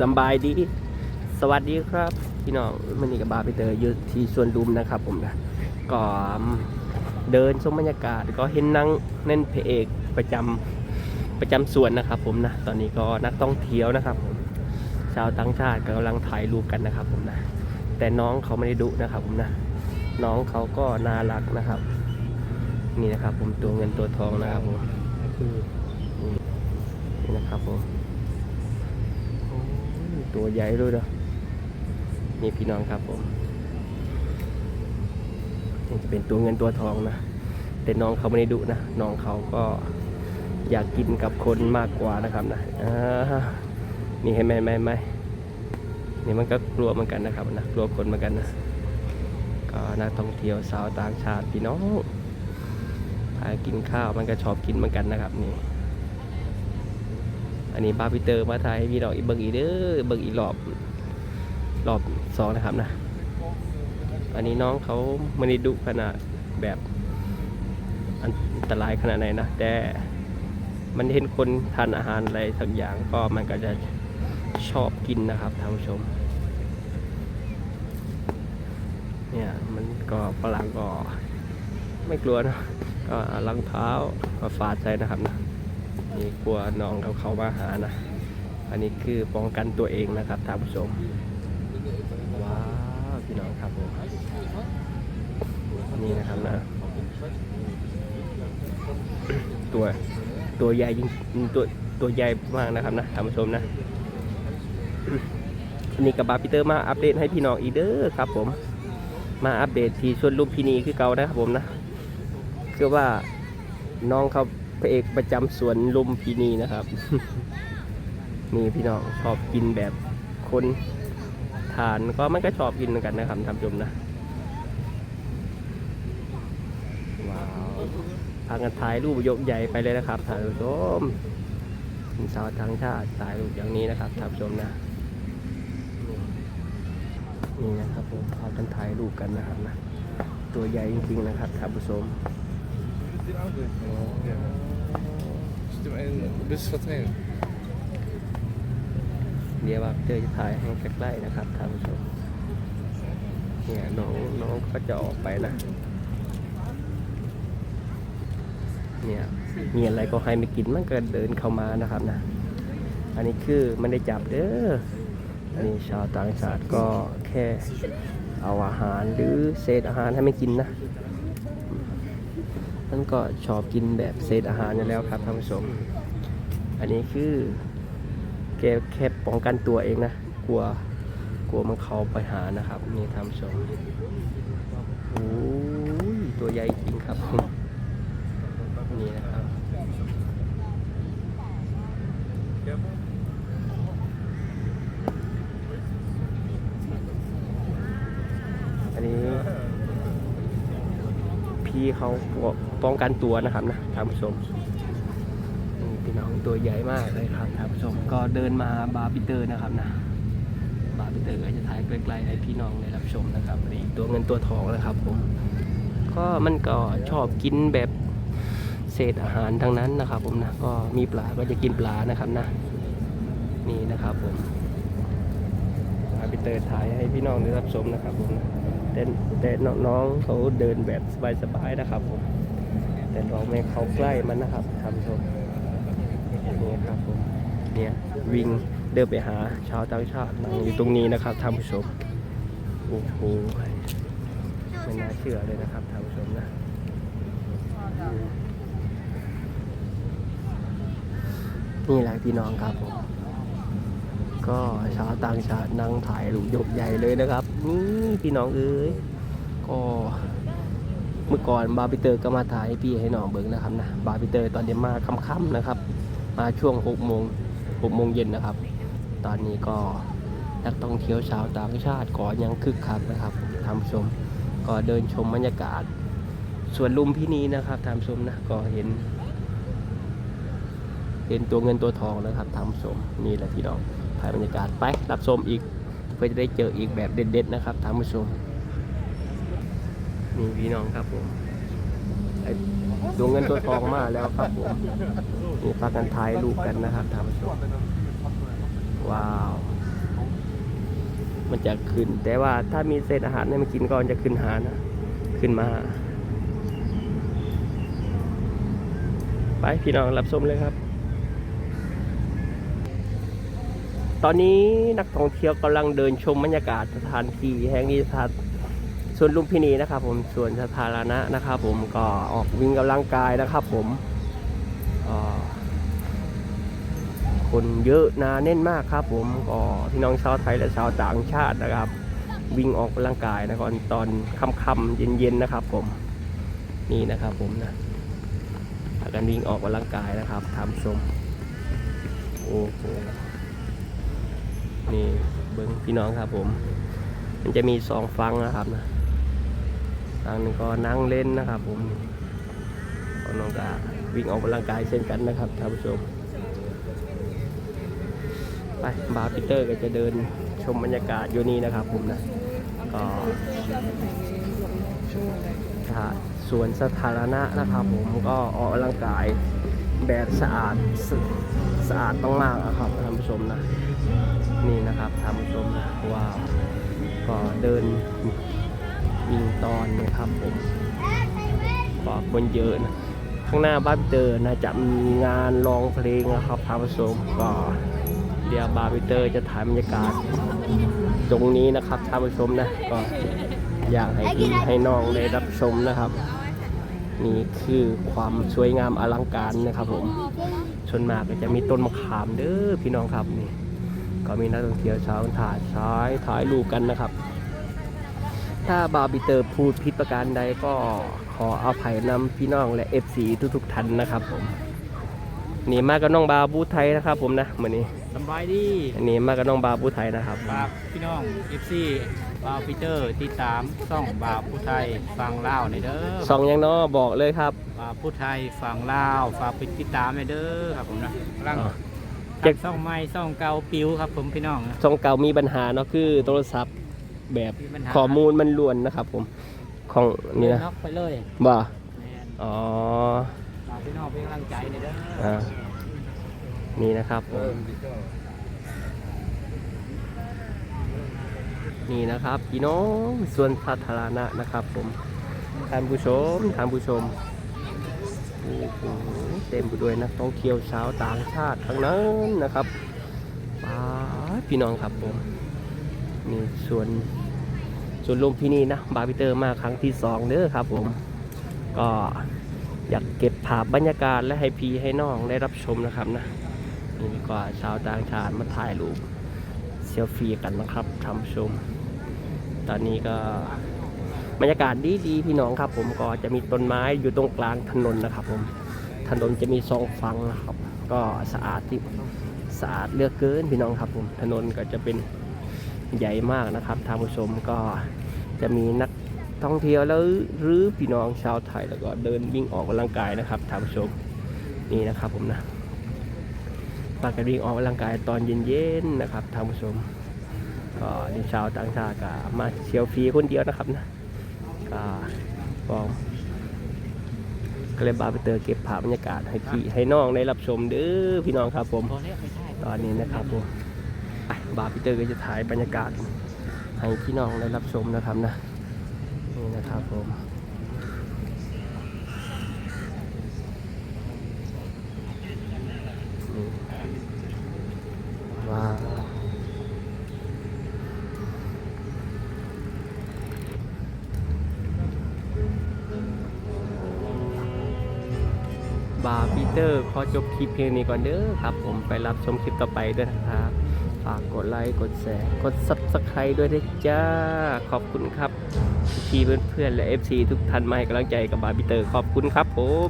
สบายดี สวัสดีครับ พี่น้องมันนี่กับบาไปเตออยู่ที่สวนลุมนะครับ ผมนะก็เดินชมบรรยากาศก็เห็นนั่งเน่นเพเอกประจำประจำสวนนะครับ ผมนะตอนนี้ก็นักท่องเที่ยวนะครับผมชาวต่างชาติกำลังถ่ายรูปกันนะครับ ผมนะแต่น้องเขาไม่ได้ดุนะครับ ผมนะน้องเขาก็น่ารักนะครับ นี่นะครับ ผมตัวเงินตัวทองนะครับผมนี่นะครับผม ตัวใหญ่ด้วยเด้อนี่พี่น้องครับผมนี่จะเป็นตัวเงินตัวทองนะ แต่น้องเขาไม่ได้ดุนะ น้องเขาก็อยากกินกับคนมากกว่านะครับนะอ่านี่เห็นไหมไหมไหมนี่มันก็กลัวเหมือนกันนะครับนะกลัวคนเหมือนกันนะก็นักท่องเที่ยวสาวต่างชาติพี่น้องพากินข้าวมันก็ชอบกินเหมือนกันนะครับนี่ อันนี้บาพีเตอร์มาถ่ายให้พี่ดอกอีกเบิกอีเด้อเบิกอีกรอบรอบสองนะครับนะ อันนี้น้องเขาไม่ได้ดุขนาดแบบอันตรายขนาดไหนนะ แต่มันเห็นคนทานอาหารอะไรสักอย่างก็มันก็จะชอบกินนะครับท่านผู้ชม เนี่ยมันก็ฝรั่งก็ไม่กลัวนะก็เอารองเท้ามาฟาดใส่นะครับนะ นี่กลัวน้องเขาเข้ามาหานะ อันนี้คือป้องกันตัวเองนะครับท่านผู้ชม ว้าวพี่น้องครับผมนี่นะครับนะ ตัวตัวใหญ่จริงตัวตัวใหญ่มากนะครับนะท่านผู้ชมนะนนี้กับบาปีเตอร์มาอัปเดตให้พี่น้องอีเด้อครับ ผม มาอัปเดตที่ชวนลุมพินีคือเก่านะครับผมนะคือว่าน้องเขา พระเอกประจำสวนลุมพินีนะครับนี่พี่น้องชอบกินแบบคนทานก็มันก็ชอบกินเหมือนกันนะครับท่านผู้ชมนะว้าวพากันถ่ายรูปยกใหญ่ไปเลยนะครับท่านผู้ชมสาวทั้งชาติถ่ายรูปอย่างนี้นะครับท่านผู้ชมนะนี่นะครับผมพากันถ่ายรูปกันนะครับนะตัวใหญ่จริงๆนะครับท่านผู้ชม bis verteilen. เดี๋ยวว่าเจอจะถ่ายให้ใกล้ๆนะครับท่านผู้ชมเนี่ยน้องน้องก็จะออกไปนะเนี่ยมีอะไรก็ให้ไม่กินมันก็เดินเข้ามานะครับนะ อันนี้คือมันได้จับเด้ออันนี้ชาวต่างชาติก็แค่เอาอาหารหรือเศษอาหารให้ไม่กินนะ มันก็ชอบกินแบบเศษอาหารอยู่แล้วครับท่านผู้ชม อันนี้คือแกแค่ป้องกันตัวเองนะ กลัว กลัวมันเข้าไปหานะครับ นี่ท่านผู้ชมโอ้ยตัวใหญ่จริงครับผมนี่นะครับอันนี้พี่เขาบอก ป้องกันตัวนะครับนะท่านผู้ชมนี่พี่น้องตัวใหญ่มากเลยครับท่านผู้ชมก็เดินมาบาร์บิเตอร์นะครับนะบาร์บิเตอร์ก็จะถ่ายใกล้ๆให้พี่น้องได้รับชมนะครับนี่ตัวเงินตัวทองนะครับผมก็มันก็ชอบกินแบบเศษอาหารทั้งนั้นนะครับ ผมนะก็มีปลาก็จะกินปลานะครับนะนี่นะครับผมบาร์บิเตอร์ถ่ายให้พี่น้องได้รับชมนะครับผมแต่แต่น้องๆเขาเดินแบบสบายๆนะครับผม แต่เราไม่เข้าใกล้มันนะครับท่านผู้ชมนี่ครับผมเนี่ยวิ่งเดินไปหาชาวต่างชาตินั่งอยู่ตรงนี้นะครับท่านผู้ชมโอ้โหไม่น่าเชื่อเลยนะครับท่านผู้ชมนะนี่แหละพี่น้องครับผมก็ชาวต่างชาตินั่งถ่ายรูปยกใหญ่เลยนะครับนี่พี่น้องเอ้ยก็ มื่อก่อนบาร์บิเตอร์ก็มาถ่ายให้พี่ให้น้องเบิ้งนะครับนะบาร์บิเตอร์ตอนเดียวมาค่ำๆนะครับ มาช่วง6โมง6โมงเย็นนะครับ ตอนนี้ก็นักท่องเที่ยวชาวต่างชาติก็ยังคึกคักนะครับท่านผู้ชมก็เดินชมบรรยากาศสวนลุมพินีนะครับท่านผู้ชมนะก็เห็น เห็นตัวเงินตัวทองนะครับท่านผู้ชมนี่แหละพี่น้องถ่ายบรรยากาศไปรับชมอีก เพื่อจะได้เจออีกแบบเด็ดๆนะครับท่านผู้ชม นี่พี่น้องครับผมไอ้ดวงเงินตัวทองมาแล้วครับผมนี่พากันถ่ายรูปกันนะครับท่านผู้ชมว้าว มันจะขึ้น แต่ว่าถ้ามีเศษอาหารให้มันกินก็จะขึ้นหานะ ขึ้นมา ไปพี่น้องรับชมเลยครับ ตอนนี้นักท่องเที่ยวกำลังเดินชมบรรยากาศสถานที่แห่งนี้สถาน สวนลุมพินีนะครับ ผมสวนสาธารณะนะครับ ผมก็ออกวิ่งกำลังกายนะครับ ผมคนเยอะนาแน่นมากครับ ผมก็พี่น้องชาวไทยและชาวต่างชาตินะครับ วิ่งออกกำลังกายนะครับตอนค่ำๆเย็นๆนะครับ ผมนี่นะครับ ผมนะพากันวิ่งออกกำลังกายนะครับทำชมโอ้โหนี่เบิ้งพี่น้องครับผม มันจะมีสองฟังนะครับนะ ฟังหนึ่งก็นั่งเล่นนะครับ ผมก็น้องกาวิ่งออกกำลังกายเช่นกันนะครับท่านผู้ชมไปบาร์ปีเตอร์ก็จะเดินชมบรรยากาศอยู่นี่นะครับ ผมนะก็ถ้าสวนสาธารณะนะครับผมก็ออกกำลังกายแบบสะอาดสะสะอาดมากๆนะครับท่านผู้ชมนะนี่นะครับท่านผู้ชมว้าวก็เดินิงตอนนะครับผมก็คนเยอะนะข้างหน้าบ้านเตอร์นะจะมีงานร้องเพลงนะครับท่านผู้ชมก็เดี๋ยวบาร์บิเตอร์จะถ่ายบรรยากาศ ตรงนี้นะครับท่านผู้ชมนะก็อยากให้พี่ให้น้องได้รับชมนะครับ นี่คือความสวยงามอลังการนะครับผมชนมากก็จะมีต้นมะขามเด้อพี่น้องครับนี่ก็มีนักท่องเที่ยวชาวถ่ายซ้ายถ่ายรูปกันนะครับ ถ้าบาร์บิเตอร์พูดผิดประการใดก็ขออภัยนำพี่น้องและ FC ทุกๆท่านนะครับผมนี่มากับน้องบาบูไทยนะครับ ผมนะเหมือนนี้สำบายดีอันนี้มากับน้องบาบูไทยนะครับฝากพี่น้องเอฟซีบาวปีเตอร์ติดตามซ่องบาวผู้ไทยฟังเล่าวในอยเด้อสองยังเนาะบอกเลยครับบาวผู้ไทยฟังเล่าวฝากไปติดตามในอยเด้อครับผมนะกำลังอ๋อจากซ่องไม้ซ่องเก่าปิวครับผมพี่น้องนะช่องเก่ามีปัญหาเนาะคือโทรศัพท์ แบบมีปัญหาข้อมูลมันล้วนนะครับ ผมของนี่นะน็อกไปเลยบ่าแม่นอ๋อฝากพี่น้องเป็นกำลังใจในอยเด้ออ่านี่นะครับผมนี่นะครับพี่น้องส่วนสาธารณะนะครับผมท่านผู้ชมท่านผู้ชมโอ้โหเต็มไปด้วยนักท่องเที่ยวชาวต่างชาติทั้งนั้นนะครับป้าดพี่น้องครับผมนี่ส่วน ส่วนลมพินีนะบาร์บิเตอร์มาครั้งที่สองเด้อครับผมก็อยากเก็บภาพบรรยากาศและให้พีให้น้องได้รับชมนะครับนะนี่ก็ชาวต่างชาติมาถ่ายรูปเซลฟี่กันนะครับท่านชม ตอนนี้ก็บรรยากาศดีดีพี่น้องครับ ผมก็จะมีต้นไม้อยู่ตรงกลางถนนนะครับ ผมถนนจะมีสองฝั่งนะครับ ก็สะอาดที่สะอาดเลือกเกินพี่น้องครับผมถนนก็จะเป็น ใหญ่มากนะครับท่านผู้ชมก็จะมีนักท่องเที่ยวแล้วหรือพี่น้องชาวไทยแล้วก็เดินวิ่งออกกำลังกายนะครับท่านผู้ชมนี่นะครับผมนะปากกันวิ่งออกกำลังกายตอนเย็นๆนะครับท่านผู้ชมก็นี่ชาวต่างชาติก็มาเชียวฟรีคนเดียวนะครับนะก็ฟอมก็เลยบาร์ไปเตอร์เก็บภาพบรรยากาศให้พี่ให้น้องได้รับชมเด้อพี่น้องครับผมพอแล้วไม่ใช่ตอนนี้นะครับผมไป บาร์พีเตอร์ก็จะถ่ายบรรยากาศให้พี่น้องได้รับชมนะครับนะนี่นะครับผมว้าวบาร์พีเตอร์ขอจบคลิปเพียงนี้ก่อนเด้อครับ ผมไปรับชมคลิปต่อไปด้วยนะครับ ฝากกดไลค์กดแชร์กด Subscribe ด้วยนะจ้า ขอบคุณครับพี่เพื่อนๆและ FC ทุกท่านมาให้กำลังใจกับบาร์บิเตอร์ขอบคุณครับผม